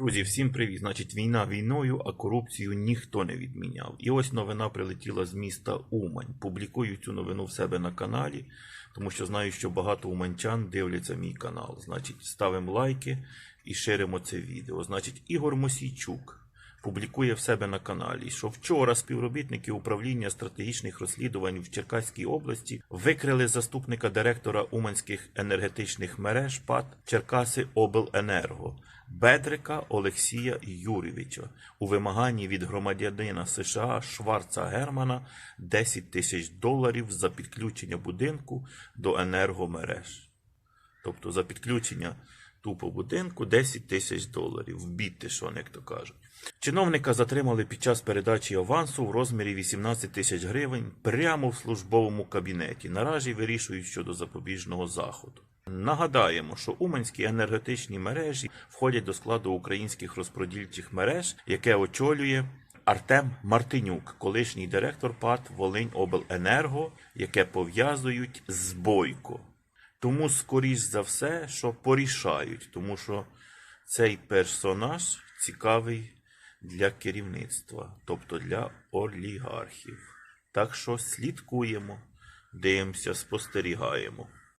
Друзі, всім привіт. Значить, війна війною, а корупцію ніхто не відміняв. І ось новина прилетіла з міста Умань. Публікую цю новину в себе на каналі, тому що знаю, що багато уманчан дивляться мій канал. Значить, ставимо лайки і ширимо це відео. Значить, Ігор Мосійчук публікує в себе на каналі, що вчора співробітники управління стратегічних розслідувань в Черкаській області викрили заступника директора Уманських енергетичних мереж ПАТ Черкаси Обленерго Бедрика Олексія Юрійовича у вимаганні від громадянина США Шварца Германа 10 тисяч доларів за підключення будинку до енергомереж. Тобто за підключення тупо будинку 10 тисяч доларів. Вбіть що, як то кажуть. Чиновника затримали під час передачі авансу в розмірі 18 тисяч гривень прямо в службовому кабінеті. Наразі вирішують щодо запобіжного заходу. Нагадаємо, що уманські енергетичні мережі входять до складу українських розподільчих мереж, яке очолює Артем Мартинюк, колишній директор ПАТ Волинь Обленерго, яке пов'язують з Бойко. Тому, скоріш за все, що порішають, тому що цей персонаж цікавий для керівництва, тобто для олігархів. Так що слідкуємо, дивимося, спостерігаємо.